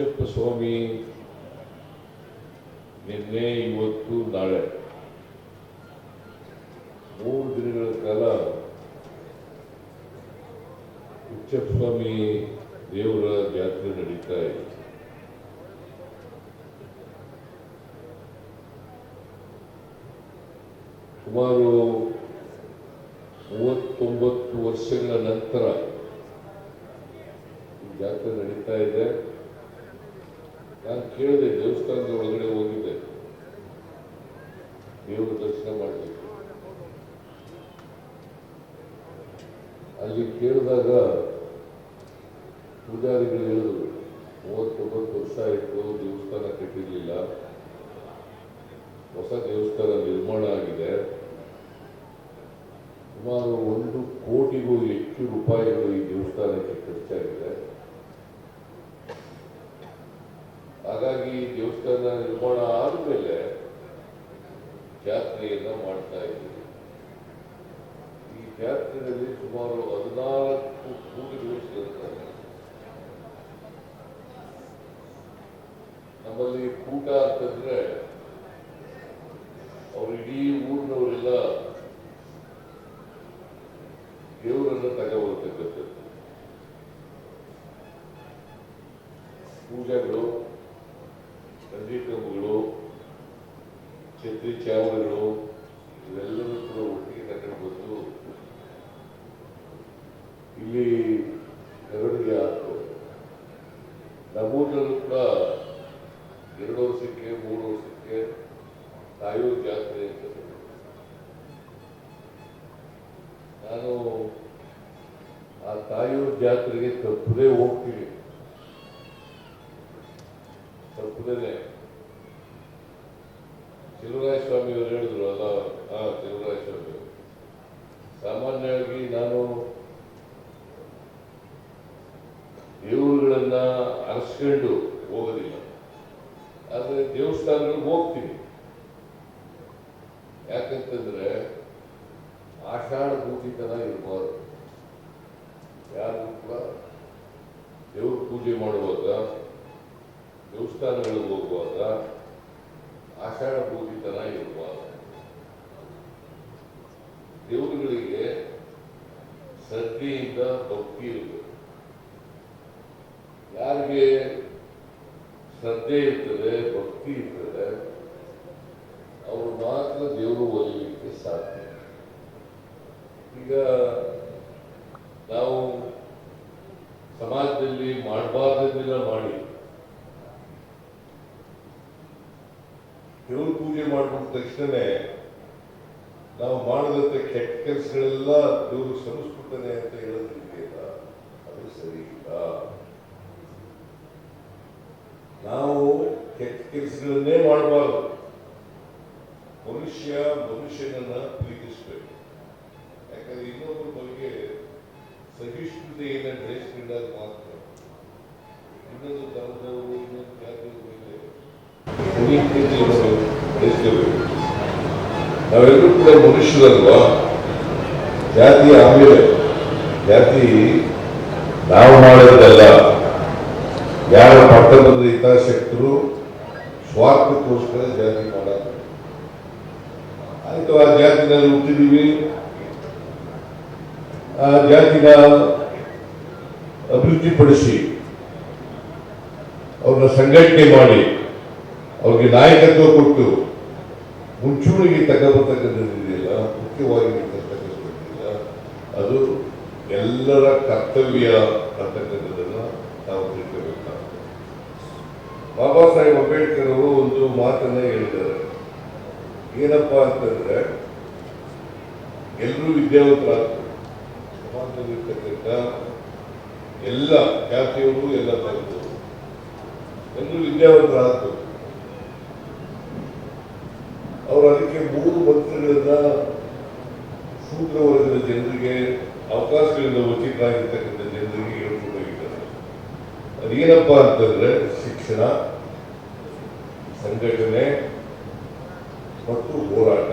ಹುಚ್ಚಪ್ಪ ಸ್ವಾಮಿ ನಿನ್ನೆ ಇವತ್ತು ನಾಳೆ. ಮೂರು ದಿನಗಳ ಕಾಲ ಅಚ್ಚಪ್ಪ ಸ್ವಾಮಿ ದೇವರ ಜಾತ್ರೆ ನಡೀತಾ ಇದೆ. ಸುಮಾರು ಮೂವತ್ತೊಂಬತ್ತು ವರ್ಷಗಳ ನಂತರ ಜಾತ್ರೆ ನಡೀತಾ ಇದೆ. ನಾನು ಕೇಳಿದೆ ದೇವಸ್ಥಾನದ ಒಳಗಡೆ ಹೋಗಿದ್ದೆ. ದೇವರ ದರ್ಶನ ಮಾಡಲಿಕ್ಕೆ. ಅಲ್ಲಿ ಕೇಳಿದಾಗ ಪೂಜಾರಿಗಳು ಹೇಳಿದ್ರು, ಮೂವತ್ತೊಂಬತ್ತು ವರ್ಷ ಆಯಿತು, ದೇವಸ್ಥಾನ ಕಟ್ಟಿರಲಿಲ್ಲ. ಹೊಸ ದೇವಸ್ಥಾನ ನಿರ್ಮಾಣ ಆಗಿದೆ. ಸುಮಾರು ಒಂದು ಕೋಟಿಗೂ ಹೆಚ್ಚು ರೂಪಾಯಿಗಳು ಈ ದೇವಸ್ಥಾನಕ್ಕೆ ಖರ್ಚಾಗಿದೆ. ಈ ದೇವಸ್ಥಾನ ನಿರ್ಮಾಣ ಆದ್ಮೇಲೆ ಜಾತ್ರೆಯನ್ನ ಮಾಡ್ತಾ ಇದ್ದೀವಿ. ಈ ಜಾತ್ರೆಯಲ್ಲಿ ಸುಮಾರು ಹದಿನಾಲ್ಕು ದಿವಸ ಸೇರ್ತಾರೆ ನಮ್ಮಲ್ಲಿ ಕೂಟ ಅಂತಂದ್ರೆ ಅವ್ರು ಇಡೀ ಊರಿನವರೆಲ್ಲ ದೇವರನ್ನ ತಗೋಬರ್ತಕ್ಕಂಥದ್ದು ಪೂಜೆಗಳು ಕಂದೀಕಂಬಗಳು ಛತ್ರಿ ಚಾವಣಿಗಳು ಇವೆಲ್ಲವೂ ಕೂಡ ಒಟ್ಟಿಗೆ ತಗೊಂಡು ಬಂದು ಇಲ್ಲಿ ಮೆರವಣಿಗೆ ಆಗ್ತದೆ ನಮ್ಮೂರಿನಲ್ಲೂ ಕೂಡ ಎರಡು ವರ್ಷಕ್ಕೆ, ಮೂರು ವರ್ಷಕ್ಕೆ ತಾಯೂರು ಜಾತ್ರೆ ಅಂತ. ನಾನು ಆ ತಾಯೂರು ಜಾತ್ರೆಗೆ ತಪ್ಪದೇ ಹೋಗ್ತೀನಿ ತಪ್ಪದೇ ಶಿವರಾಯ ಸ್ವಾಮಿ ಅವರು ಹೇಳಿದ್ರು ಅಲ್ಲ ಹಾ ಶಿವರಾಯ ಸ್ವಾಮಿ ಅವರು. ಸಾಮಾನ್ಯವಾಗಿ ನಾನು ದೇವರುಗಳನ್ನ ಅರಸ್ಕೊಂಡು ಹೋಗೋದಿಲ್ಲ ಆದರೆ ದೇವಸ್ಥಾನಗಳಿಗೆ ಹೋಗ್ತೀನಿ ಯಾಕಂತಂದ್ರೆ ಆಷಾಢ ಭೂತಿತನ ಇರಬಾರ್ದು ಯಾರು ಕೂಡ ದೇವ್ರ ಪೂಜೆ ಮಾಡುವಾಗ ದೇವಸ್ಥಾನಗಳಿಗೆ ಹೋಗುವಾಗ ಆಷಾಢ ಭೂತಿತನ ಇರಬಾರ್ದು ದೇವರುಗಳಿಗೆ ಶ್ರದ್ಧೆಯಿಂದ ಭಕ್ತಿ ಇರಬೇಕು ಯಾರಿಗೆ ಶ್ರದ್ಧೆ ಇರ್ತದೆ, ಭಕ್ತಿ ಇರ್ತದೆ, ಅವರು ಮಾತ್ರ ದೇವರು ಓದಲಿಕ್ಕೆ ಸಾಧ್ಯ. ಈಗ ನಾವು ಸಮಾಜದಲ್ಲಿ ಮಾಡಬಾರ್ದನ್ನೆಲ್ಲ ಮಾಡಿ. ದೇವ್ರ ಪೂಜೆ ಮಾಡಿದಂಥ ಕೆಟ್ಟ ಕೆಲಸಗಳೆಲ್ಲ ದೇವರು ಸಂಸ್ಕೃತನೆ ಅಂತ ಹೇಳೋದಿದೆಯಲ್ಲ ಅದು ಸರಿ ಇಲ್ಲ ನಾವು ಕೆಟ್ಟ ಕೆಲಸಗಳನ್ನೇ ಮಾಡಬಾರ್ದು ಮನುಷ್ಯ ಮನುಷ್ಯನನ್ನ ಪ್ರೀತಿಸಬೇಕು ಯಾಕಂದ್ರೆ ಇನ್ನೊಬ್ಬರ ಬಗ್ಗೆ ಸಹಿಷ್ಣುತೆಯನ್ನು ಬೆಳೆಸಿಕೊಂಡಾಗ ಮಾತ್ರ ಇನ್ನೊಂದು ಧರ್ಮದವರು ಇನ್ನೊಂದು ಜಾತಿಯ ಮೇಲೆ ನಾವೆಲ್ಲರೂ ಕೂಡ ಮನುಷ್ಯರಲ್ವಾ ಜಾತಿ ಆಮೇಲೆ, ಜಾತಿ ನಾವು ಮಾಡೋದಲ್ಲ ಯಾರ ಪಟ್ಟಣದ ಹಿತಾಸಕ್ತರು ಸ್ವಾರ್ಥಕ್ಕೋಸ್ಕರ ಜಾತಿ ಮಾಡೋದು ಆಯ್ತು, ಆ ಜಾತಿನಲ್ಲಿ ಹುಟ್ಟಿದೀವಿ ಆ ಜಾತಿನ ಅಭಿವೃದ್ಧಿಪಡಿಸಿ ಅವ್ರನ್ನ ಸಂಘಟನೆ ಮಾಡಿ ಅವ್ರಿಗೆ ನಾಯಕತ್ವ ಕೊಟ್ಟು ಮುಂಚೂಣಿಗೆ ತಗೋಬರ್ತಕ್ಕಂಥದ್ದಿದೆಯಲ್ಲ ಮುಖ್ಯವಾಗಿರ್ತಕ್ಕಂಥದ್ದಿಲ್ಲ ಅದು ಎಲ್ಲರ ಕರ್ತವ್ಯ ಅಂತಕ್ಕಂಥದ್ದನ್ನು ನಾವು ತಿಳ್ಕೋಬೇಕಾಗುತ್ತೆ. ಬಾಬಾ ಸಾಹೇಬ್ ಅಂಬೇಡ್ಕರ್ ಅವರು ಒಂದು ಮಾತನ್ನ ಹೇಳಿದ್ದಾರೆ. ಏನಪ್ಪ ಅಂತಂದ್ರೆ ಎಲ್ಲರೂ ವಿದ್ಯಾವಂತರಾಗ್ತಾರೆ ಸಮಾಜದಲ್ಲಿರ್ತಕ್ಕಂಥ ಎಲ್ಲ ಜಾತಿಯವರು ಎಲ್ಲ ಧರ್ಮದವರು ಎಲ್ಲರೂ ವಿದ್ಯಾವಂತರಾಗ್ತಾರೆ ಅವರು ಅದಕ್ಕೆ ಮೂರು ಮಂತ್ರಗಳನ್ನ ಶೂದ್ರ ವರ್ಗದ ಜನರಿಗೆ ಅವಕಾಶಗಳಿಂದ ವಂಚಿತರಾಗಿರ್ತಕ್ಕಂಥ ಜನರಿಗೆ ಹೇಳ್ಕೊಂಡು ಅದೇನಪ್ಪ ಅಂತಂದ್ರೆ ಶಿಕ್ಷಣ, ಸಂಘಟನೆ ಮತ್ತು ಹೋರಾಟ.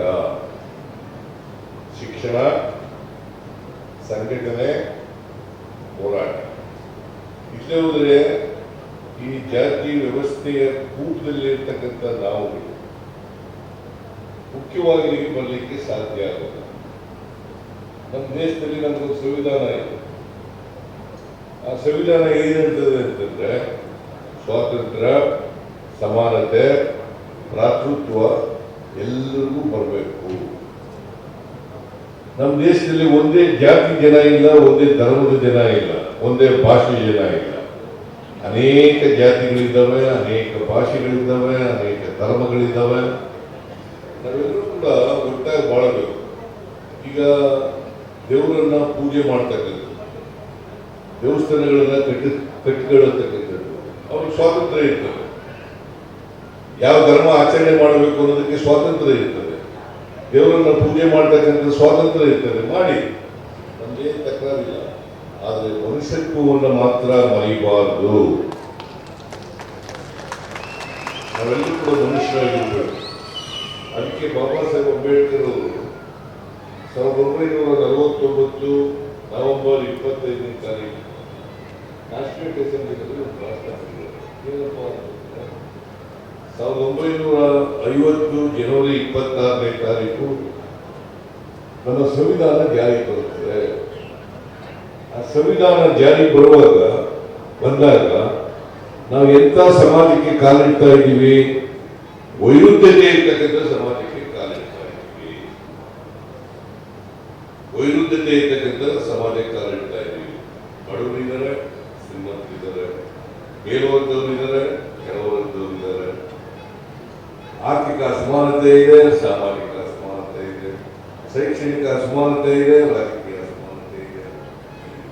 ಶಿಕ್ಷಣ, ಸಂಘಟನೆ, ಹೋರಾಟ. ಇಲ್ಲೇ ಹೋದರೆ ಈ ಜಾತಿ ವ್ಯವಸ್ಥೆಯ ಕೂಟದಲ್ಲಿರ್ತಕ್ಕಂಥ ನಾವು ಮುಖ್ಯವಾಗಿ ಬರಲಿಕ್ಕೆ ಸಾಧ್ಯ ಆಗೋಲ್ಲ ನಮ್ಮ ದೇಶದಲ್ಲಿ ಒಂದು ಸಂವಿಧಾನ ಇದೆ. ಆ ಸಂವಿಧಾನ ಏನಂತದೆ ಅಂತಂದ್ರೆ ಸ್ವಾತಂತ್ರ್ಯ, ಸಮಾನತೆ, ಭ್ರಾತೃತ್ವ ಎಲ್ಲರಿಗೂ ಬರಬೇಕು. ನಮ್ಮ ದೇಶದಲ್ಲಿ ಒಂದೇ ಜಾತಿ ಜನ ಇಲ್ಲ, ಒಂದೇ ಧರ್ಮದ ಜನ ಇಲ್ಲ, ಒಂದೇ ಭಾಷೆ ಜನ ಇಲ್ಲ. ಅನೇಕ ಜಾತಿಗಳಿದ್ದಾವೆ, ಅನೇಕ ಭಾಷೆಗಳಿದ್ದಾವೆ, ಅನೇಕ ಧರ್ಮಗಳಿದ್ದಾವೆ. ನಾವೆಲ್ಲರೂ ಕೂಡ ಒಟ್ಟಾಗಿ ಬಾಳಬೇಕು. ಈಗ ದೇವರನ್ನ ಪೂಜೆ ಮಾಡ್ತಕ್ಕಂಥದ್ದು ದೇವಸ್ಥಾನಗಳನ್ನ ಕಟ್ಟಿ ಕಟ್ಟಿಕೊಳ್ಳತಕ್ಕಂಥದ್ದು ಅವ್ರಿಗೆ ಸ್ವಾತಂತ್ರ್ಯ ಇರ್ತದೆ. ಯಾವ ಧರ್ಮ ಆಚರಣೆ ಮಾಡಬೇಕು ಅನ್ನೋದಕ್ಕೆ ಸ್ವಾತಂತ್ರ್ಯ ಇರ್ತದೆ. ದೇವರನ್ನ ಪೂಜೆ ಮಾಡ್ತಕ್ಕಂಥ ಸ್ವಾತಂತ್ರ್ಯ ಇರ್ತದೆ. ಮಾಡಿ. ನಮ್ಗೇನು ತಕ್ಕಾಗಿಲ್ಲ ಆದರೆ ಮನುಷ್ಯತ್ವವನ್ನು ಮಾತ್ರ ಮರಿಬಾರದು. ನಾವೆಲ್ಲರೂ ಕೂಡ ಮನುಷ್ಯರಾಗಿರ್ಬೇಕು. ಅದಕ್ಕೆ ಬಾಬಾ ಸಾಹೇಬ್ ಅಂಬೇಡ್ಕರ್ ಅವರು ಸಾವಿರದ ಒಂಬೈನೂರ ನಲವತ್ತೊಂಬತ್ತು ನವೆಂಬರ್ ಇಪ್ಪತ್ತೈದನೇ ತಾರೀಕು. ನ್ಯಾಷನಲ್ ಅಸೆಂಬ್ಲಿನಲ್ಲಿ ಒಂದು ಭಾಷಣ ಏನಪ್ಪ ಸಾವಿರದ ಒಂಬೈನೂರ ಐವತ್ತು ಜನವರಿ ಇಪ್ಪತ್ತಾರನೇ ತಾರೀಕು ನಮ್ಮ ಸಂವಿಧಾನ ಜಾರಿ ಬರುತ್ತದೆ ಆ ಸಂವಿಧಾನ ಜಾರಿ ಬರುವಾಗ ಬಂದಾಗ ನಾವು ಎಂಥ ಸಮಾಜಕ್ಕೆ ಕಾಲಿಡ್ತಾ ಇದ್ದೀವಿ? ವೈರುಧ್ಯತೆ ಇರ್ತಕ್ಕಂಥ ಸಮಾಜಕ್ಕೆ ಕಾಲಿಡ್ತಾ ಇದ್ದೀವಿ ವೈರುಧ್ಯತೆ ಇರ್ತಕ್ಕಂಥ ಸಮಾಜಕ್ಕೆ ಕಾಲಿಡ್ತಾ ಇದ್ದೀವಿ. ಮೇಲುಂತವರ ಇದ್ದಾರೆ ಮೇಲ್ವರ್ಗದವರಿದ್ದಾರೆ ಕೆಳವರ್ಗದವರಿದ್ದಾರೆ ಆರ್ಥಿಕ ಅಸಮಾನತೆ ಇದೆ, ಸಾಮಾಜಿಕ ಅಸಮಾನತೆ ಇದೆ, ಶೈಕ್ಷಣಿಕ ಅಸಮಾನತೆ ಇದೆ, ರಾಜಕೀಯ ಅಸಮಾನತೆ ಇದೆ.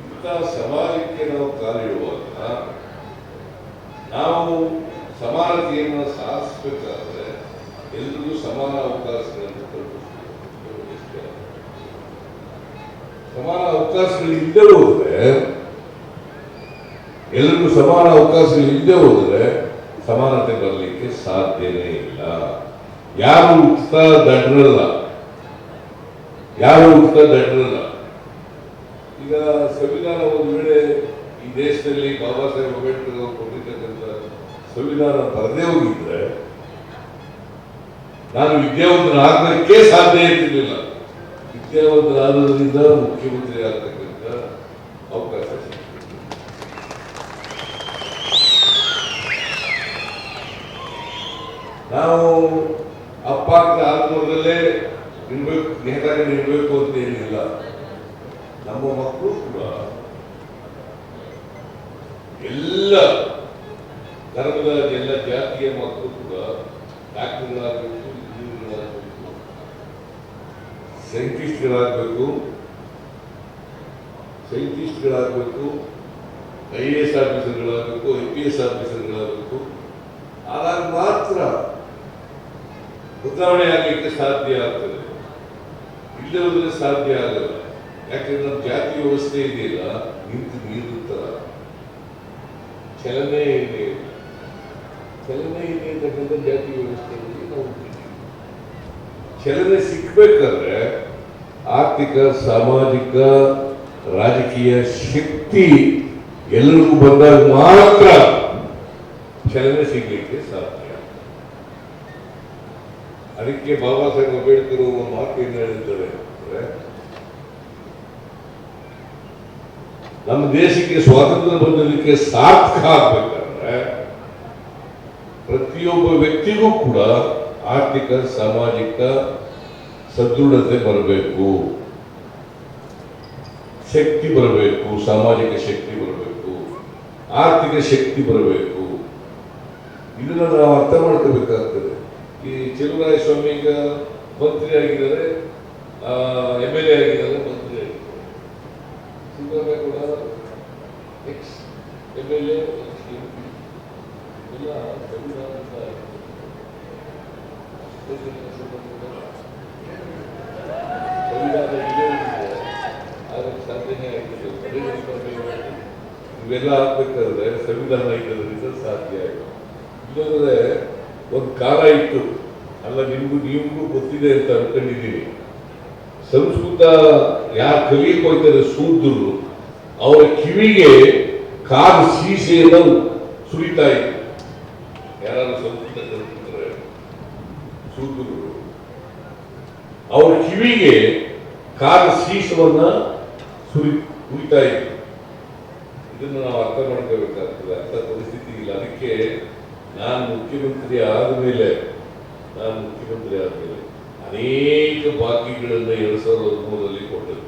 ಇಂಥ ಸಮಾಜಕ್ಕೆ ನಾವು ಕಾಲಿಡುವಾಗ ನಾವು ಸಮಾನತೆಯನ್ನು ಸಾಧಿಸಬೇಕಾದ್ರೆ ಎಲ್ರಿಗೂ ಸಮಾನ ಅವಕಾಶಗಳನ್ನು ಕಲ್ಪಿಸಬೇಕು ಸಮಾನ ಇಲ್ಲದೇ ಹೋದ್ರೆ ಎಲ್ಲರಿಗೂ ಸಮಾನ ಅವಕಾಶಗಳು ಇಲ್ಲದೆ ಹೋದ್ರೆ ಸಮಾನತೆ ಬರಲಿಕ್ಕೆ ಸಾಧ್ಯನೇ ಇಲ್ಲ. ಯಾರು ಉಚಿತ ದಡ್ರಲ್ಲ? ಯಾರು ಉಚಿತ ದಡ್ರಲ್ಲ? ಈಗ ಸಂವಿಧಾನ ಒಂದು ವೇಳೆ ಈ ದೇಶದಲ್ಲಿ ಬಾಬಾ ಸಾಹೇಬ್ ಅಂಬೇಡ್ಕರ್ ಕೊಟ್ಟಿರ್ತಕ್ಕಂಥ ಸಂವಿಧಾನ ಬರದೇ ಹೋಗಿದ್ರೆ, ನಾನು ವಿದ್ಯಾವಂತನಾಗಲಿಕ್ಕೆ ಸಾಧ್ಯ ಇರ್ತಿರ್ಲಿಲ್ಲ ವಿದ್ಯಾವಂತನಾದ್ರಿಂದ ಮುಖ್ಯಮಂತ್ರಿ ಆಗ್ತಕ್ಕಂಥ ಅವಕಾಶ. ನಾವು ಅಪ್ಪ ಅಂತ ಆತ್ಮದಲ್ಲೇ ಇರ್ಬೇಕು ನೇತಾಗ ಇರಬೇಕು ಅಂತ ಏನಿಲ್ಲ ನಮ್ಮ ಮಕ್ಕಳು ಕೂಡ ಎಲ್ಲ ಧರ್ಮದ ಎಲ್ಲ ಜಾತಿಯ ಮಕ್ಕಳು ಕೂಡ ಇಂಜಿನಿಯರ್ಗಳಾಗಬೇಕು ಸೈಂಟಿಸ್ಟ್ಗಳಾಗಬೇಕು ಸೈಂಟಿಸ್ಟ್ಗಳಾಗಬೇಕು, ಐ ಎ ಎಸ್ ಆಫೀಸರ್ಗಳಾಗಬೇಕು, ಐ ಪಿ ಎಸ್ ಆಫೀಸರ್ಗಳಾಗಬೇಕು, ಆದಾಗ ಮಾತ್ರ ಬದಲಾವಣೆ ಆಗಲಿಕ್ಕೆ ಸಾಧ್ಯ ಆಗ್ತದೆ. ಇಲ್ಲದೆ ಹೋದ್ರೆ ಸಾಧ್ಯ ಆಗಲ್ಲ. ಯಾಕಂದ್ರೆ ನಮ್ಮ ಜಾತಿ ವ್ಯವಸ್ಥೆ ಇದೆಯಲ್ಲ, ನಿಂತು ನೀರು ತರ ಚಲನೆ ಇದೆ. ಚಲನೆ ಇದೆ ಅಂತಕ್ಕಂಥ ಜಾತಿ ವ್ಯವಸ್ಥೆಯಲ್ಲಿ ನಾವು. ಚಲನೆ ಸಿಕ್ಬೇಕಾದ್ರೆ ಆರ್ಥಿಕ, ಸಾಮಾಜಿಕ, ರಾಜಕೀಯ ಶಕ್ತಿ ಎಲ್ಲರಿಗೂ ಬಂದಾಗ ಮಾತ್ರ ಚಲನೆ ಸಿಗ್ಲಿಕ್ಕೆ ಸಾಧ್ಯ. ಅದಕ್ಕೆ ಬಾಬಾ ಸಾಹೇಬ್ ಅಂಬೇಡ್ಕರ್ ಅವರು ಒಂದು ಮಾತು ಏನು ಹೇಳಿದ್ದಾರೆ ಅಂದ್ರೆ, ನಮ್ಮ ದೇಶಕ್ಕೆ ಸ್ವಾತಂತ್ರ್ಯ ಬಂದದಕ್ಕೆ ಸಾರ್ಥಕ ಆಗ್ಬೇಕಂದ್ರೆ ಪ್ರತಿಯೊಬ್ಬ ವ್ಯಕ್ತಿಗೂ ಕೂಡ ಆರ್ಥಿಕ, ಸಾಮಾಜಿಕ ಸದೃಢತೆ ಬರಬೇಕು. ಶಕ್ತಿ ಬರಬೇಕು. ಸಾಮಾಜಿಕ ಶಕ್ತಿ ಬರಬೇಕು. ಆರ್ಥಿಕ ಶಕ್ತಿ ಬರಬೇಕು. ಇದನ್ನ ನಾವು ಅರ್ಥ ಮಾಡ್ಕೋಬೇಕಾಗ್ತದೆ. ಈ ಚೆಲುವರಾಯ ಸ್ವಾಮಿ ಈಗ ಮಂತ್ರಿ ಆಗಿದ್ದಾರೆ ಎಂ ಎಲ್ ಎ ಆಗಿದ್ದಾರೆ, ಮಂತ್ರಿ ಆಗಿದ್ದಾರೆ. ಕೂಡ ಎಕ್ಸ್ ಎಂ ಎಲ್ ಎ ಎಲ್ಲ ಸಂವಿಧಾನದ ಸಂವಿಧಾನ ಇಲ್ಲೇ ಇದೆ. ಆದ್ರೆ ಸಾಧ್ಯನೇ ಆಗಿಲ್ಲ ಇವೆಲ್ಲ ಆಗ್ಬೇಕಾದ್ರೆ ಸಂವಿಧಾನ ಇಲ್ಲದ್ರಿಂದ ಸಾಧ್ಯ ಆಯಿತು ಇಲ್ಲದ್ರೆ ಒಂದು ಕಾಲ ಇತ್ತು. ಅಲ್ಲ, ನಿಮಗೂ ನಿಮಗೂ ಗೊತ್ತಿದೆ ಅಂತ ಅನ್ಕೊಂಡಿದ್ದೀನಿ. ಸಂಸ್ಕೃತ ಯಾರು ಕಲಿಯಕ್ಕೆ ಹೋಗ್ತಾರೆ ಸೂದ್ರು ಅವರ ಕಿವಿಗೆ ಕಾಲು ಸೀಸೆಯನ್ನು ಸುರಿತಾ ಇತ್ತು. ಯಾರು ಸಂಸ್ಕೃತ ಕಲ್ತಿದ್ರೆ ಸೂದ್ರು ಅವ್ರ ಕಿವಿಗೆ ಕಾಲು ಶೀಶವನ್ನ ಸುರಿ ಸುರಿತಾ ಇತ್ತು. ಇದನ್ನು ನಾವು ಅರ್ಥ ಮಾಡ್ಕೋಬೇಕಾಗ್ತದೆ. ಅಂತ ಪರಿಸ್ಥಿತಿ ಇಲ್ಲ. ಅದಕ್ಕೆ ನಾನು ಮುಖ್ಯಮಂತ್ರಿ ಆದ ಮೇಲೆ, ನಾನು ಮುಖ್ಯಮಂತ್ರಿ ಆದಮೇಲೆ ಅನೇಕ ಬಾಕಿಗಳನ್ನು ಎರಡ್ ಸಾವಿರದ ಹದಿಮೂರರಲ್ಲಿ ಕೊಟ್ಟರು.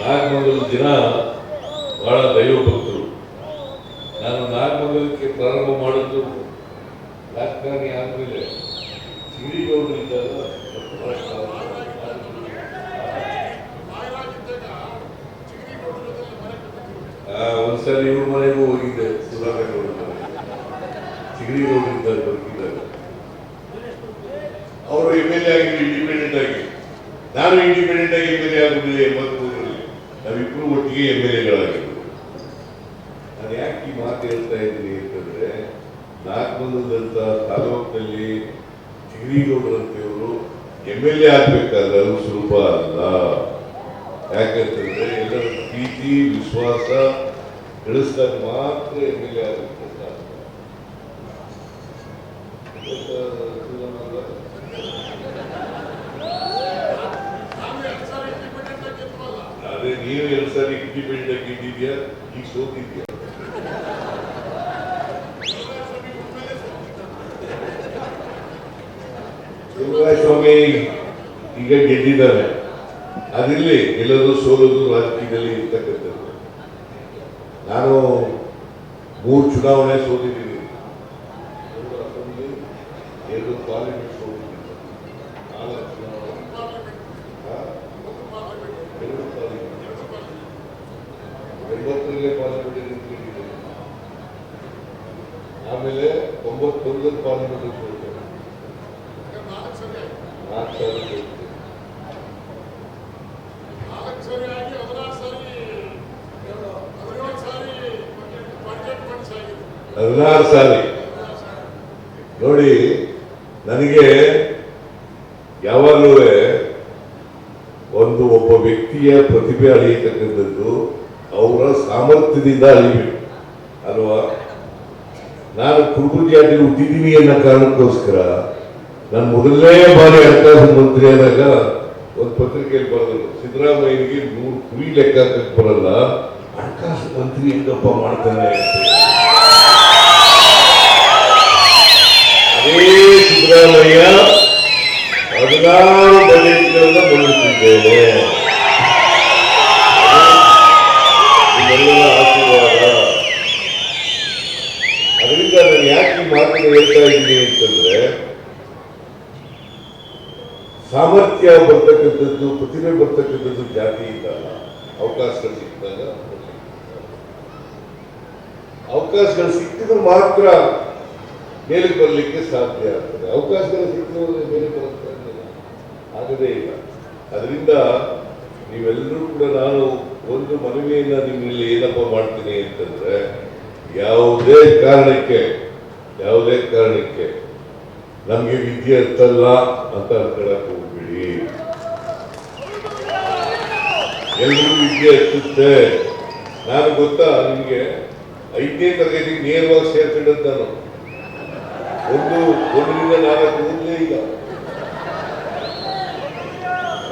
ನಾಗಮಂಗಲ ದಿನ ಬಹಳ ದೈವ ಭಕ್ತರು ನಾನು ನಾಗಮಂಗಲಕ್ಕೆ ಪ್ರಾರಂಭ ಮಾಡಿದ್ದು ರಾಜಕಾರಣಿ ಆದ್ಮೇಲೆ. ಸಿರಿಗೌಡರು you. ಎರಡು ಬಿಲ್ಡ್ ಗೆದ್ದಿದ್ಯಾ ಈಗ ಸೋತಿದ್ಯಾ ಸ್ವಾಮಿ ಈಗ ಗೆದ್ದಿದ್ದಾರೆ ಅದಿರ್ಲಿ ಎಲ್ಲರೂ ಸೋಲೋದು ರಾಜಕೀಯದಲ್ಲಿ ಇರ್ತಕ್ಕಂಥದ್ದು ನಾನು ಮೂರು ಚುನಾವಣೆ ಸೋತಿದ್ದೀನಿ ಎರಡು ಅಸೆಂಬ್ಲಿ ಎರಡು ಪಾರ್ಲಿಮೆಂಟ್ ಸೋತಿದ್ದೀನಿ ನಾಲ್ಕು ಚುನಾವಣೆ ಹಾ? ಎರಡು ಪಾರ್ಲಿಮೆಂಟ್ ಎಂಬತ್ತರಲ್ಲೇ ಪಾರ್ಲಿಮೆಂಟ್ ನಿಂತ್ಕೊಂಡಿದ್ದೀನಿ ಆಮೇಲೆ ತೊಂಬತ್ತೊಂದರ ಪಾರ್ಲಿಮೆಂಟ್ ಸೋತೆ ನಾಲ್ಕು ಸಾವಿರ ಸೋತಿದ್ದೆ ಹದಿನಾರು ಸಾರಿ. ನೋಡಿ, ನನಗೆ ಯಾವಾಗಲೂ ಒಂದು ಒಬ್ಬ ವ್ಯಕ್ತಿಯ ಪ್ರತಿಭೆ ಅಳಿಯತಕ್ಕಂಥದ್ದು ಅವರ ಸಾಮರ್ಥ್ಯದಿಂದ ಅಳಿಬೇಕು, ಅಲ್ವಾ? ನಾನು ಕುರುಬು ಜಾತಿ ಹುಟ್ಟಿದ್ದೀನಿ ಅನ್ನೋ ಕಾರಣಕ್ಕೋಸ್ಕರ ನಾನು ಮೊದಲನೇ ಬಾರಿ ಹಣಕಾಸು ಮಂತ್ರಿ ಆದಾಗ ಒಂದು ಪತ್ರಿಕೆಯಲ್ಲಿ ಬರೆದರು, ಸಿದ್ದರಾಮಯ್ಯನಿಗೆ ನೂರು ಕುರಿ ಲೆಕ್ಕ ಬರಲ್ಲ, ಹಣಕಾಸು ಮಂತ್ರಿ ಹೆಂಗಪ್ಪ ಮಾಡ್ತಾನೆ ಅದೇ ಸಿದ್ದರಾಮಯ್ಯ ಹದಿನಾರು ಬಜೆಟ್ಗಳನ್ನು ಮಂಡಿಸಿದ್ದೇನೆ ಇದೆಲ್ಲ ಆಶೀರ್ವಾದ ಅದರಿಂದ ನಾನು ಯಾಕೆ ಮಾತು ಹೇಳ್ತಾ ಇದ್ದೀನಿ ಅಂತಂದ್ರೆ, ಸಾಮರ್ಥ್ಯ ಬರ್ತಕ್ಕಂಥದ್ದು, ಪ್ರತಿಭೆ ಬರ್ತಕ್ಕಂಥದ್ದು ಜಾತಿಯಿಂದ ಅಲ್ಲ. ಅವಕಾಶಗಳು ಸಿಕ್ಕಿದಾಗ ಅವಕಾಶಗಳು ಸಿಕ್ಕಿದ್ರೆ ಮಾತ್ರ ಮೇಲಕ್ಕೆ ಬರಲಿಕ್ಕೆ ಸಾಧ್ಯ ಆಗ್ತದೆ. ಅವಕಾಶಗಳು ಸಿಕ್ಕಿದ್ರೆ ಮೇಲೆ ಬರುತ್ತೆ ಆಗದೇ ಇಲ್ಲ. ಅದರಿಂದ ನೀವೆಲ್ಲರೂ ಕೂಡ ನಾನು ಒಂದು ಮನವಿಯನ್ನ ನಿಮ್ಮಲ್ಲಿ ಏನಪ್ಪ ಮಾಡ್ತೀನಿ ಅಂತಂದ್ರೆ, ಯಾವುದೇ ಕಾರಣಕ್ಕೆ ಯಾವುದೇ ಕಾರಣಕ್ಕೆ ನಮಗೆ ವಿದ್ಯೆ ಅರ್ಥಲ್ಲ ಅಂತ ಅನ್ಕೊಳಕ್ ಹೋಗ್ಬಿಡಿ. ಎಲ್ರಿಗೂ ವಿದ್ಯೆ ಹಚ್ಚುತ್ತೆ ನಾನು ಗೊತ್ತಾ ನಿಮಗೆ ಐದನೇ ತರಗತಿಗೆ ನೇರವಾಗಿ ಸೇರ್ಕೊಂಡದ್ದು ನಾನು. ಒಂದು ಒಂದರಿಂದ ನಾಲ್ಕು ಓದಲೇ ಇಲ್ಲ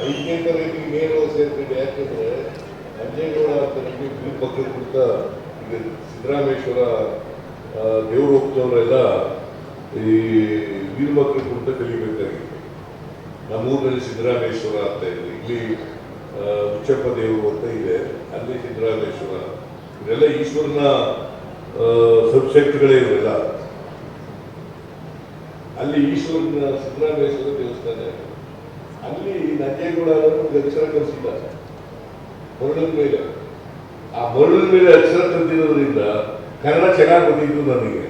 ಐದನೇ ತರಗತಿ ಮೇಲೋ ಸೇರ್ಕೊಂಡೆ ಯಾಕಂದ್ರೆ ಅಂಜೇಗೌಡ ಅಂತ ನಮಗೆ ಪಕ್ಕದ ಮಕ್ಕಳು ಕುರಿತ ಈಗ ಸಿದ್ದರಾಮೇಶ್ವರ ದೇವರು ಹೋಗ್ತವರೆಲ್ಲ ಈ ವೀರ ಮಕ್ಕಳ ಕುರಿತ ಕಲಿಬೇಕಾಗಿತ್ತು. ನಮ್ಮೂರಿನಲ್ಲಿ ಸಿದ್ದರಾಮೇಶ್ವರ ಅಂತ ಇದೆ. ಇಲ್ಲಿ ಉಚ್ಚಪ್ಪ ದೇವರು ಅಂತ ಇದೆ. ಅಲ್ಲಿ ಸಿದ್ದರಾಮೇಶ್ವರ. ಇವರೆಲ್ಲ ಈಶ್ವರನ ಸಬ್ಸೆಕ್ಟ್ಗಳೇ ಇವರೆಲ್ಲ. ಅಲ್ಲಿ ಈಶ್ವರನ ಸಿದ್ದರಾಮೇಶ್ವರ ದೇವಸ್ಥಾನ. ಅಲ್ಲಿ ನಂಜೇಗೌಡ ಅವರು ಅಕ್ಷರ ಕಲಿಸಿದ್ದಾರೆ ಮರಳದ ಮೇಲೆ. ಆ ಮರಳದ ಮೇಲೆ ಅಕ್ಷರ ಕಲಿತಿರೋದ್ರಿಂದ ಕನ್ನಡ ಚೆನ್ನಾಗಿ ಬಂದಿದ್ದು ನನಗೆ.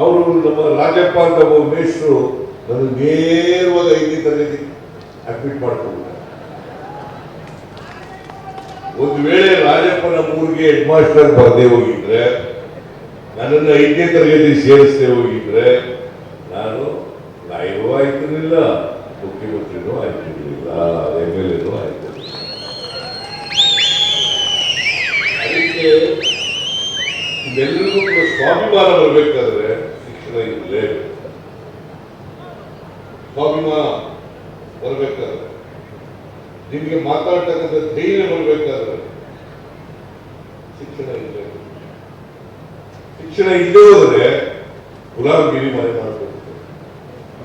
ಅವರು ನಮ್ಮ ರಾಜಪ್ಪ ಅಂತ ಒಬ್ಬ ಮೇಷ್ರು ನನಗೆ ನೇರವಾಗಿ ಐದನೇ ತರಗತಿ ಅಡ್ಮಿಟ್ ಮಾಡ್ಕೊಂಡು ಒಂದು ವೇಳೆ ರಾಜಪ್ಪ ನಮ್ಮ ಊರಿಗೆ ಹೆಡ್ ಮಾಸ್ಟರ್ ಬರದೇ ಹೋಗಿದ್ರೆ, ನನ್ನನ್ನು ಐದನೇ ತರಗತಿ ಸೇರಿಸದೆ ಹೋಗಿದ್ರೆ ಆಯ್ಕೆಯೂ ಆಯ್ತಿರಲಿಲ್ಲ ಮುಖ್ಯಮಂತ್ರಿನೂ ಆಯ್ತಿರಲಿಲ್ಲ ಎಂ ಎಲ್ ಎನೂ ಆಯ್ತಿರಲಿಲ್ಲ ಅದಕ್ಕೆ ಎಲ್ಲರಿಗೂ ಕೂಡ ಸ್ವಾಭಿಮಾನ ಬರಬೇಕಾದ್ರೆ ಶಿಕ್ಷಣ ಇರಲೇಬೇಕು ಸ್ವಾಭಿಮಾನ ಬರಬೇಕಾದ್ರೆ, ನಿಮಗೆ ಮಾತಾಡ್ತಕ್ಕಂಥ ಧೈರ್ಯ ಬರಬೇಕಾದ್ರೆ ಶಿಕ್ಷಣ ಇರಬೇಕು ಶಿಕ್ಷಣ ಇಲ್ಲದೆ ಹೋದರೆ ಗುಲಾಮಗಿರಿ ಮನೆ ಮಾಡಬೇಕು.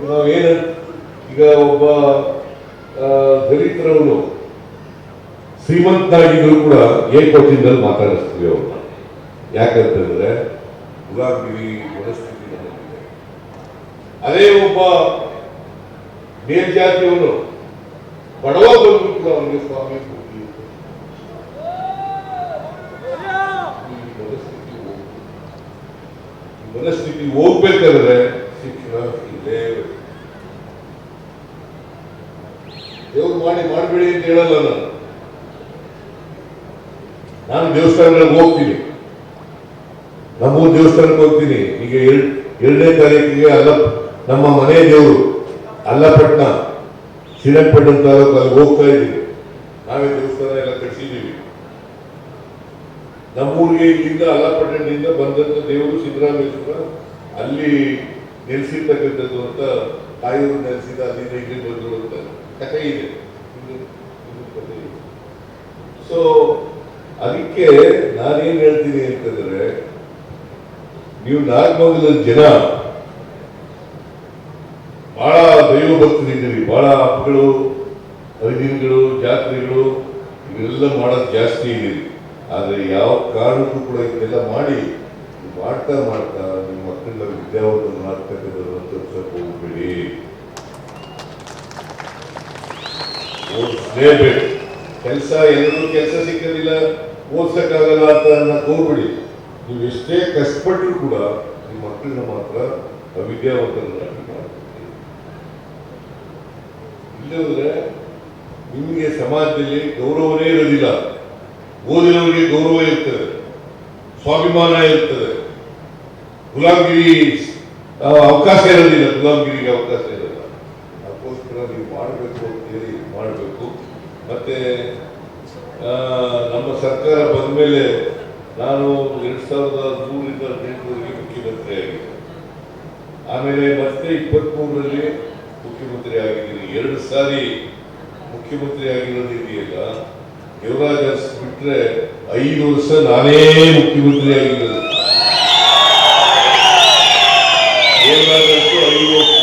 ಈಗ ನಾವೇನು? ಈಗ ಒಬ್ಬ ದಲಿತರವನು ಶ್ರೀಮಂತನಾಗಿದ್ರು ಕೂಡ ಏಕವಚನದಲ್ಲಿ ಮಾತಾಡಿಸ್ತೀವಿ ಅವ್ರನ್ನ ಯಾಕಂತಂದ್ರೆ ಗುಲಾಬಿ ಮನಸ್ಥಿತಿ ಅದೇ ಒಬ್ಬ ಮೇಲ್ಜಾತಿಯವನು ಬಡವ ಬಂದ್ರು ಕೂಡ ಅವನಿಗೆ ಸ್ವಾಮಿ ಮನಸ್ಥಿತಿ ಹೋಗ್ಬೇಕಾದ್ರೆ ಶಿಕ್ಷಣ ಇಲ್ಲೇ ಬೇಕು. ದೇವ್ರು ಮಾಡಿ ಮಾಡಬೇಡಿ ಅಂತ ಹೇಳಲ್ಲ ನಾನು. ನಾನು ದೇವಸ್ಥಾನಗಳಿಗೆ ಹೋಗ್ತೀನಿ. ನಮ್ಮೂರು ದೇವಸ್ಥಾನಕ್ಕೆ ಹೋಗ್ತೀನಿ. ಈಗ ಎರಡನೇ ತಾರೀಕಿಗೆ ಅಲ್ಲ, ನಮ್ಮ ಮನೆ ದೇವರು, ಅಲ್ಲಪಟ್ಟಣ, ಶ್ರೀರಂಗಪಟ್ಟಣ ತಾಲೂಕು ಅಲ್ಲಿ ಹೋಗ್ತಾ ಇದ್ದೀವಿ ನಾವೇ ದೇವಸ್ಥಾನ ಎಲ್ಲ ಕಟ್ಟಿಸಿದ್ದೀವಿ ನಮ್ಮೂರಿಗೆ ಇಲ್ಲಿಂದ ಅಲ್ಲಪಟ್ಟಣದಿಂದ ಬಂದಂತ ದೇವರು ಸಿದ್ದರಾಮೇಶ್ವರ, ಅಲ್ಲಿ ನೆಲೆಸಿರ್ತಕ್ಕಂಥದ್ದು ಅಂತ ತಾಯಿಯವರು ನೆಲೆಸಿದ, ಅಲ್ಲಿಂದ ಇಲ್ಲಿ ಬಂದರು ಅಂತ ಕಥೆ ಇದೆ. ಸೊ ಅದಕ್ಕೆ ನಾನೇನ್ ಹೇಳ್ತೀನಿ ಅಂತಂದ್ರೆ, ನೀವು ನಾಗಮಂಗಲದ ಜನ ಬಹಳ ದೈವ ಭಕ್ತರಿದ್ದೀರಿ ಬಹಳ ಹಬ್ಬಗಳು, ಹರಿದಿನಗಳು, ಜಾತ್ರೆಗಳು, ಇವೆಲ್ಲ ಮಾಡೋದು ಜಾಸ್ತಿ ಇದ್ದೀರಿ ಆದ್ರೆ ಯಾವ ಕಾರಣಕ್ಕೂ ಕೂಡ ಇದೆಲ್ಲ ಮಾಡಿ ಮಾಡ್ತಾ ಮಾಡ್ತಾ ನಿಮ್ಮ ಮಕ್ಕಳ ವಿದ್ಯಾವಂತ ಮಾಡ್ತಕ್ಕಂಥ ತೋರ್ಸಕ್ ಹೋಗ್ಬೇಡಿ. ಓದಿಸ್ಲೇಬೇಕು. ಕೆಲಸ ಎಲ್ಲರೂ ಕೆಲಸ ಸಿಕ್ಕೋದಿಲ್ಲ ಓದ್ಸಕ್ಕಾಗಲ್ಲ ಅಂತ ಹೋಗ್ಬಿಡಿ ನೀವು ಎಷ್ಟೇ ಕಷ್ಟಪಟ್ಟರು ಕೂಡ ನಿಮ್ಮ ಮಕ್ಕಳನ್ನ ಮಾತ್ರ ವಿದ್ಯಾವಂತರನ್ನಾಗಿ ಮಾಡ್ತೀವಿ ಇಲ್ಲದ್ರೆ ನಿಮಗೆ ಸಮಾಜದಲ್ಲಿ ಗೌರವನೇ ಇರೋದಿಲ್ಲ. ಓದಿನವರಿಗೆ ಗೌರವ ಇರ್ತದೆ. ಸ್ವಾಭಿಮಾನ ಇರ್ತದೆ. ಗುಲಾಮಗಿರಿ ಅವಕಾಶ ಇರೋದಿಲ್ಲ. ಗುಲಾಮಗಿರಿಗೆ ಅವಕಾಶ ಇರೋಲ್ಲ. ಅದಕ್ಕೋಸ್ಕರ ನೀವು ಮಾಡಬೇಕು ಅಂತೇಳಿ ಮಾಡಬೇಕು. ಮತ್ತೆ ನಮ್ಮ ಸರ್ಕಾರ ಬಂದ ಮೇಲೆ ನಾನು ಎರಡು ಸಾವಿರದ ಮೂರರಿಂದ ಹದಿನೆಂಟರವರೆಗೆ ಮುಖ್ಯಮಂತ್ರಿ ಆಗಿದ್ದೆ. ಆಮೇಲೆ ಮತ್ತೆ ಇಪ್ಪತ್ಮೂರರಲ್ಲಿ ಮುಖ್ಯಮಂತ್ರಿ ಆಗಿದ್ದೀನಿ. ಎರಡು ಸಾರಿ ಮುಖ್ಯಮಂತ್ರಿ ಆಗಿರೋದು ಇದೆಯಲ್ಲ ಯುವರಾಜ್ ಬಿಟ್ಟರೆ ಐದು ವರ್ಷ ನಾನೇ ಮುಖ್ಯಮಂತ್ರಿ ಆಗಿರೋದು ಯುವರಾಜ್ ಅರಸು ಐದು ವರ್ಷ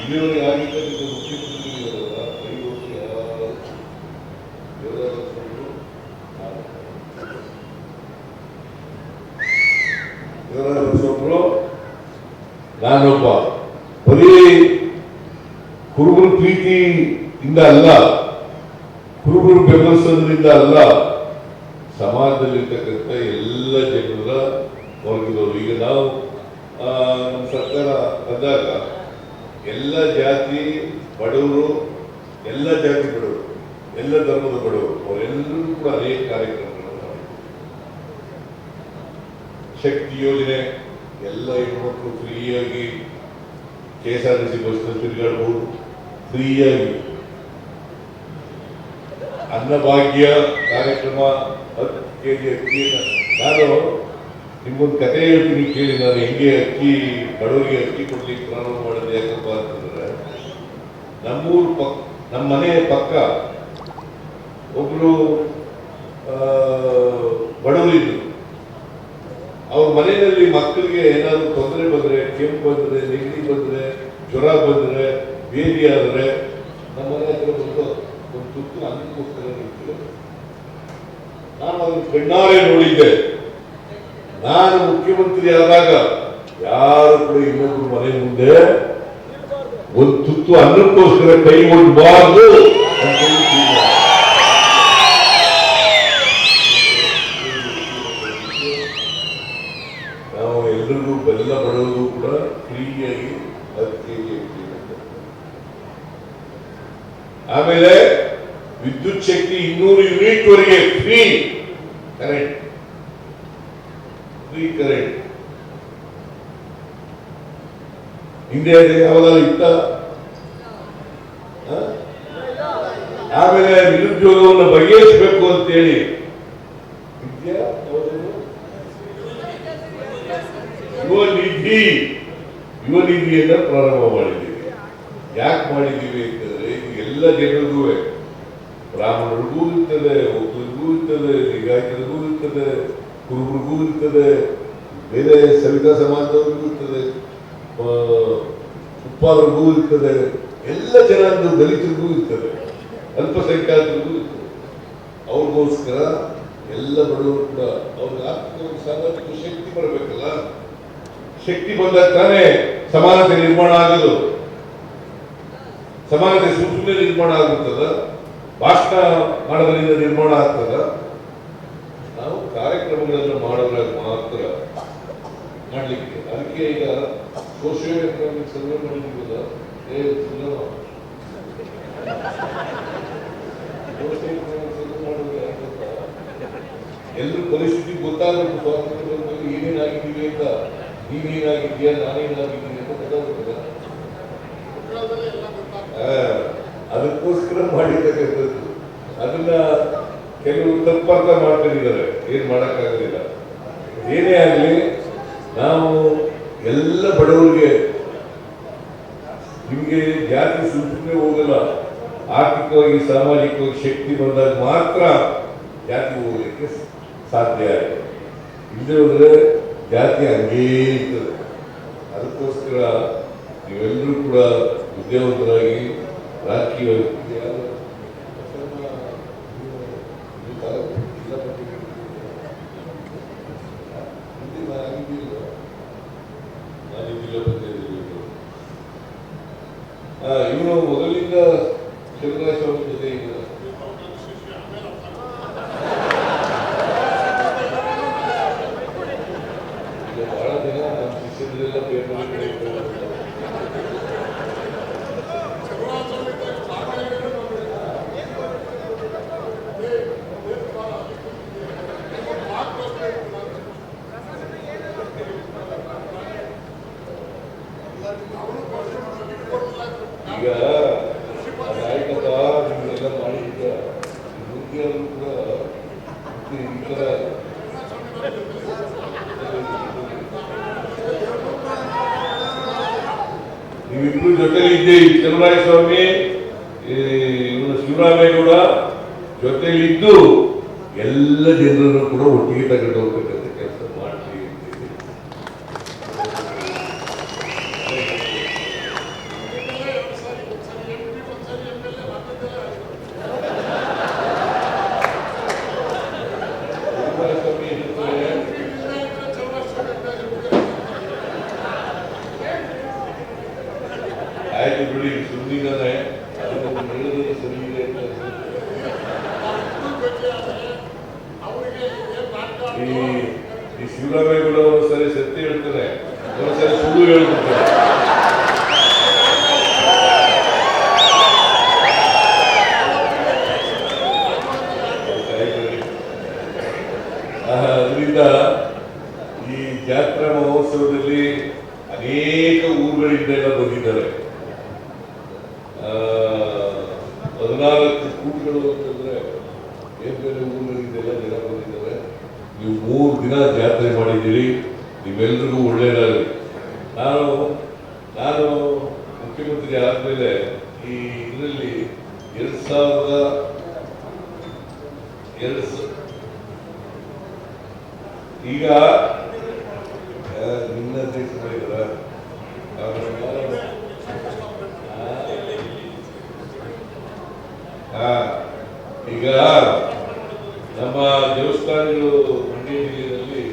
ಇಲ್ಲಿವರೆಗೆ ಆಗಿರ್ತಕ್ಕಂಥ ಮುಖ್ಯಮಂತ್ರಿ ಇರೋಲ್ಲ ಐದು ವರ್ಷ ಯಾರು ಯುವರಾಜ್ ಅರಸು ನಾನು. ಯುವರಾಜ್ ಅರಸು ಒಬ್ರು ನಾನೊಬ್ಬ ಬರೀ ಕುರುಬರ ಪ್ರೀತಿಯಿಂದ ಅಲ್ಲ. ಕುರುಬರು ಬೆಂಬಲಿಸೋದ್ರಿಂದ ಅಲ್ಲ. ಸಮಾಜದಲ್ಲಿರ್ತಕ್ಕಂಥ ಎಲ್ಲ ಜನರ ವರ್ಗದವರು ಈಗ ನಾವು ನಮ್ಮ ಸರ್ಕಾರ ಬಂದಾಗ ಎಲ್ಲ ಜಾತಿ ಬಡವರು, ಎಲ್ಲ ಜಾತಿ ಬಡವರು, ಎಲ್ಲ ಧರ್ಮದ ಬಡವರು, ಅವರೆಲ್ಲರೂ ಕೂಡ ಅನೇಕ ಕಾರ್ಯಕ್ರಮಗಳನ್ನು ಶಕ್ತಿ ಯೋಜನೆ, ಎಲ್ಲ ಹೆಣ್ಮಕ್ಳು ಫ್ರೀಯಾಗಿ, K S R T C bus ತಿರುಗಾಡ್ಬೋದು. ಫ್ರೀಯಾಗಿ. ಅನ್ನಭಾಗ್ಯ ಕಾರ್ಯಕ್ರಮ ಹತ್ತು ಕೆ ಜಿ ಅಕ್ಕಿಯನ್ನು ನಾನು ನಿಮ್ಗೊಂದು ಕತೆ ಹೇಳ್ತೀನಿ ಕೇಳಿ ನಾನು ಹೆಂಗೆ ಅಕ್ಕಿ ಬಡವರಿಗೆ ಅಕ್ಕಿ ಕೊಡ್ಲಿಕ್ಕೆ ಪ್ರಾರಂಭ ಮಾಡೋದು ಯಾಕಪ್ಪ ಅಂತಂದ್ರೆ, ನಮ್ಮೂರು ಪಕ್, ನಮ್ಮ ಮನೆ ಪಕ್ಕ ಒಬ್ರು ಬಡವರಿದ್ರು. ಅವ್ರ ಮನೆಯಲ್ಲಿ ಮಕ್ಕಳಿಗೆ ಏನಾದರೂ ತೊಂದರೆ ಬಂದರೆ ಕೆಂಪು ಬಂದರೆ, ನೆಗಡಿ ಬಂದ್ರೆ, ಜ್ವರ ಬಂದರೆ, ಬೇದಿ ಆದ್ರೆ ನಮ್ಮ ಮನೆ ಹತ್ರ ಬಂದು ಒಂದು ಅದಕ್ಕೋಸ್ಕರ ನಿಂತಿರೋದು ನಾನು ಅದನ್ನ ಕಣ್ಣಾರೆ ನೋಡಿದ್ದೆ. ನಾನು ಮುಖ್ಯಮಂತ್ರಿ ಆದಾಗ ಯಾರು ಕೂಡ ಇನ್ನೊಬ್ರು ಮನೆ ಮುಂದೆ ಒಂದು ತುತ್ತು ಅನ್ನಕ್ಕೋಸ್ಕರ ಕೈ ಮುಟ್ಬಾರ್ದು ಯುವ ನಿಗ್ಡಿ ಯುವ ಯುವನಿಧಿಯನ್ನ ಪ್ರಾರಂಭ ಮಾಡಿದ್ದೀವಿ. ಯಾಕೆ ಮಾಡಿದ್ದೀವಿ ಅಂತಂದ್ರೆ ಎಲ್ಲ ಜನರಿಗೂ ಬ್ರಾಹ್ಮಣರಿಗೂ ಇರ್ತದೆ ಬೌದ್ಧರಿಗೂ ಇರ್ತದೆ ಲಿಂಗಾಯತರಿಗೂ ಇರ್ತದೆ ಕುರುಬರಿಗೂ ಇರ್ತದೆ ಬೇರೆ ಸವಿತಾ ಸಮಾಜದವ್ರಿಗೂ ಇರ್ತದೆ ಉಪ್ಪಾದರಿಗೂ ಇರ್ತದೆ ಎಲ್ಲ ಜನಾಂಗ ದಲಿತರಿಗೂ ಇರ್ತದೆ ಅಲ್ಪಸಂಖ್ಯಾತರಿಗೂ ಇರ್ತದೆ ಅವ್ರಿಗೋಸ್ಕರ ಎಲ್ಲ ಬಡವರು ಕೂಡ ಅವ್ರಿಗೆ ಆರ್ಥಿಕ ಸಾಮಾಜಿಕ ಶಕ್ತಿ ಬರಬೇಕಲ್ಲ? ಶಕ್ತಿ ಬಂದಾಗ ತಾನೇ ಸಮಾನತೆ ನಿರ್ಮಾಣ ಆಗೋದು. ಸಮಾನತೆ ಸುಮ್ಮನೆ ನಿರ್ಮಾಣ ಆಗುತ್ತದ? ಭಾಷಣ ಮಾಡೋದ್ರಿಂದ ನಿರ್ಮಾಣ ಆಗ್ತದ? ನಾವು ಕಾರ್ಯಕ್ರಮಗಳನ್ನು ಮಾಡೋದ್ರಾಗ ಮಾತ್ರ ಮಾಡ್ಲಿಕ್ಕೆ. ಅದಕ್ಕೆ ಈಗ ಸೋಷಿಯೋ ಎಕನಾಮಿಕ್ ಸರ್ವೆ ಮಾಡಿದ್ದೀವಲ್ಲ ಎಲ್ಲರೂ ಪರಿಸ್ಥಿತಿ ಗೊತ್ತಾಗಬೇಕು. ಸ್ವಾತಂತ್ರ್ಯ ಏನೇನಾಗಿದ್ದೀವಿ ಅಂತ ನೀನೇನಾಗಿದ್ದೀಯಾ ನಾನೇನಾಗಿದ್ದೀನಿ ಅಂತ ಗೊತ್ತಾಗುತ್ತದೆ ಅದಕ್ಕೋಸ್ಕರ ಮಾಡಿರ್ತಕ್ಕಂಥದ್ದು. ಅದನ್ನ ಕೆಲವರು ತಪ್ಪರ್ಥ ಮಾಡ್ಕೊಂಡಿದ್ದಾರೆ ಏನ್ ಮಾಡಕ್ಕಾಗಲಿಲ್ಲ ಏನೇ ಆಗಲಿ, ನಾವು ಎಲ್ಲ ಬಡವರಿಗೆ ನಿಮಗೆ ಜಾತಿ ಸುಮ್ಮನೆ ಹೋಗಲ್ಲ. ಆರ್ಥಿಕವಾಗಿ, ಸಾಮಾಜಿಕವಾಗಿ ಶಕ್ತಿ ಬಂದಾಗ ಮಾತ್ರ ಜಾತಿ ಹೋಗ್ಲಿಕ್ಕೆ ಸಾಧ್ಯ ಆಯಿತು. ಇಲ್ಲದೆ ಹೋದರೆ ಜಾತಿ ಹಂಗೇ ಇರ್ತದೆ. ಅದಕ್ಕೋಸ್ಕರ ನೀವೆಲ್ಲರೂ ಕೂಡ ವಿದ್ಯಾವಂತರಾಗಿ ರಾಜಕೀಯ ಯಾರು? ನೀವು ತಾಲೂಕು ಜಿಲ್ಲಾ ಪಂಚಾಯತ್ ಹಿಂದೆ ನಾನು ಆಗಿದ್ದಿಲ್ಲ. ನಾನು ಜಿಲ್ಲಾ ಪಂಚಾಯತ್ ಇವನು ಮೊದಲಿಂದ ಶಿವರಾಜ ಸ್ವಾಮಿ ಜೊತೆ ಇದ್ದ ಈಗ ಬಹಳ ದಿನ ನಮ್ಮ ಶಿಷ್ಯರೆಲ್ಲ ಬೇರೆ ಬೇರೆ ಕಡೆ ಇರ್ತಾರೆ. ಈಗ ಅದಾಯ್ತದ ನಿಮ್ಗೆಲ್ಲ ಮಾಡಿದ್ದ ಮುಂದೆ ಅವರು ಕೂಡ ಮತ್ತೆ ಈ ಥರ ನೀವಿಬ್ರು ಜೊತೆಲಿ ಇದ್ದೀರಿ ಚಲುವರಾಯ ಸ್ವಾಮಿ ಈ ಕೂಡ ಶಿವರಾಮೇಗೌಡ ಜೊತೆಲಿದ್ದು ಎಲ್ಲ ಜನರನ್ನು ಕೂಡ ಒಟ್ಟಿಗೆ ತಗೊಂಡು ಹೋಗ್ಬೇಕಂತ ಕೆಲಸ ಮಾಡ್ತೀವಿ ಅಂತೀವಿ. ಚಲುವರಾಯ ಸ್ವಾಮಿ ಜೊತೆ ಆಯ್ತು ಬಿಡಿ ಸುದ್ದಿನೇ ಅದನ್ನು ಹೇಳಿದ್ರೆ ಸರಿ ಇದೆ ಅಂತ ಈ ಈ ಶಿವರಾಮೇಗೌಡ ಒಂದ್ಸರಿ ಸತ್ಯ ಹೇಳ್ತಾರೆ ಒಂದ್ಸರಿ ಸುಳ್ಳು ಹೇಳ್ತಾರೆ ಅದರಿಂದ ಈ ಜಾತ್ರಾ ಮಹೋತ್ಸವದಲ್ಲಿ ಅನೇಕ ಊರುಗಳಿಂದ ಬಂದಿದ್ದಾರೆ ಆ, ಹದಿನಾಲ್ಕು ಕೂಟಗಳು ಅಂತಂದ್ರೆ ಬೇರೆ ಬೇರೆ ಊರುಗಳಿಂದೆಲ್ಲ ಜನ ಬಂದಿದ್ದಾರೆ ನೀವು ಮೂರು ದಿನ ಜಾತ್ರೆ ಮಾಡಿದ್ದೀರಿ ನಿಮ್ಮೆಲ್ರಿಗೂ ಒಳ್ಳೆಯದಾಗಲಿ ನಾನು ನಾನು ಮುಖ್ಯಮಂತ್ರಿ ಆದಮೇಲೆ ಈ ಇದರಲ್ಲಿ ಎರಡು ಸಾವಿರದ ಎರಡು ಸ- ಈಗ ಆ, ನಿಮ್ಮ ಅಧ್ಯಕ್ಷ ಮಾಡಿದಾರ ಈಗ ನಮ್ಮ ದೇವಸ್ಥಾನಗಳು ಮಂಡ್ಯ ಜಿಲ್ಲೆಯಲ್ಲಿ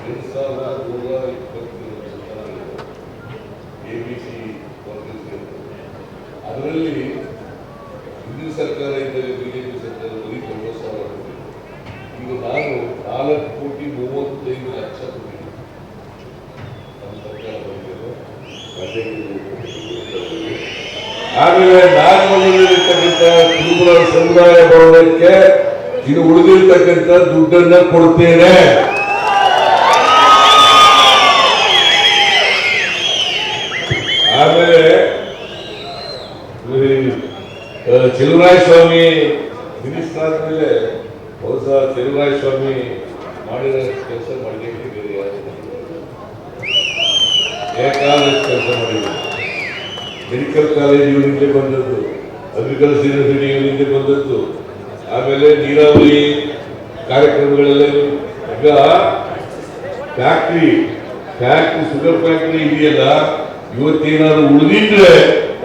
ಎರಡು ಸಾವಿರದ ನೂರ ಇಪ್ಪತ್ತು ದೇವಸ್ಥಾನಗಳು ಎ ಬಿ ಸಿ ಅದರಲ್ಲಿ ಹಿಂದಿನ ಸರ್ಕಾರ ಇದ್ದರೆ ಬಿಜೆಪಿ ಸರ್ಕಾರ ಬರೀ. ಈಗ ನಾನು ನಾಲ್ಕು ಕೋಟಿ ಮೂವತ್ತೈದು ಲಕ್ಷ ಕೊಟ್ಟಿದ್ದೀನಿ ನಮ್ಮ ಸರ್ಕಾರ ಆಮೇಲೆ ನಾಗಮಂಗಲದಲ್ಲಿರ್ತಕ್ಕಂಥ ಕುರುಬರ ಸಮುದಾಯ ಭವನಕ್ಕೆ ಇದು ಉಳಿದಿರ್ತಕ್ಕಂಥ ದುಡ್ಡನ್ನ ಕೊಡ್ತೇನೆ ಆಮೇಲೆ ಚೆಲುವರಾಯ ಸ್ವಾಮಿ ಮಿನಿಸ್ಟರ್ ಆದ್ಮೇಲೆ ಬಹುಶಃ ಚೆಲುವರಾಯ ಸ್ವಾಮಿ ಮಾಡಿದ ಕೆಲಸ ಮಾಡಲಿಕ್ಕೆ ಬೇರೆ ಯಾರು ಕೆಲಸ ಮಾಡಿದ್ದಾರೆ. ಮೆಡಿಕಲ್ ಕಾಲೇಜ್ ಇವರಿಂದ ಬಂದದ್ದು, ಅಗ್ರಿಕಲ್ಚರ್ ಯೂನಿವರ್ಸಿಟಿ ಇವರಿಂದ ಬಂದದ್ದು, ಆಮೇಲೆ ನೀರಾವರಿ ಕಾರ್ಯಕ್ರಮಗಳೆಲ್ಲ ಈಗ ಫ್ಯಾಕ್ಟ್ರಿ ಫ್ಯಾಕ್ಟ್ರಿ, ಶುಗರ್ ಫ್ಯಾಕ್ಟ್ರಿ ಇದೆಯಲ್ಲ, ಇವತ್ತೇನಾದ್ರು ಉಳಿದಿದ್ರೆ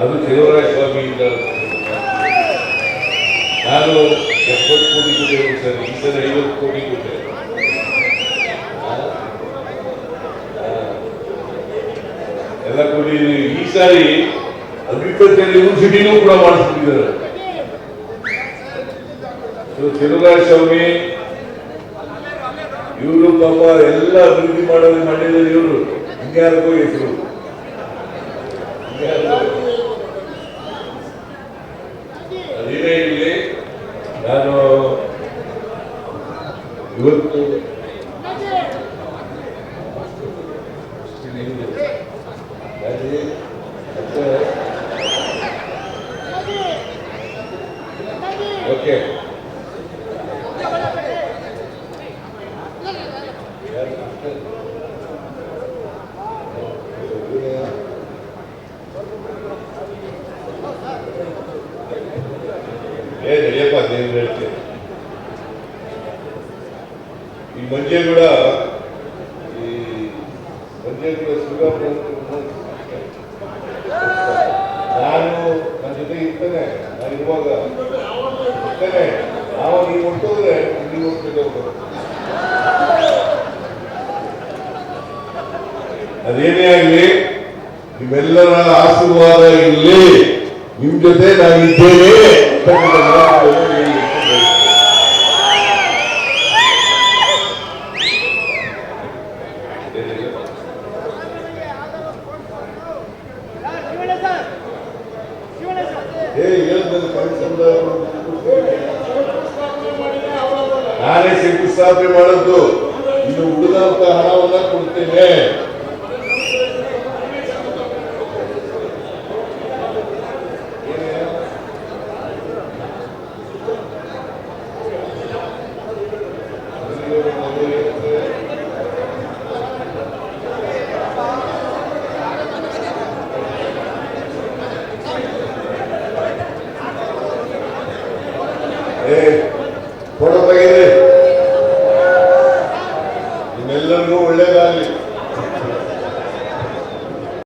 ಅದು ಶಿವರಾಯ ಸ್ವಾಮಿಯಿಂದ ನಾನು ಎಪ್ಪತ್ತು ಕೋಟಿ ಕೊಟ್ಟೆ ಸರ್ ಈ ಸಲ ಐವತ್ತು ಕೋಟಿ? ಆ. ಎಲ್ಲ ಕೋಟಿ ಈ ಸಾರಿ ಅಗ್ರಿಕಲ್ಚರ್ ಯೂನಿವರ್ಸಿಟಿನೂ ಕೂಡ ಮಾಡಿಸ್ಬಿಟ್ಟಿದ್ದಾರೆ ಶಿವರಾಯ ಸ್ವಾಮಿ ಇವರು ಪಾಪ ಎಲ್ಲ ಅಭಿವೃದ್ಧಿ ಮಾಡೋದು ಮಾಡಿದ್ದಾರೆ ಇವರು ಹಿಂಗಾರಕ್ಕೂ ಹೆಸರು ನಾನು ಇವತ್ತು ಯಾಕೆ? ಮತ್ತೆ ಓಕೆ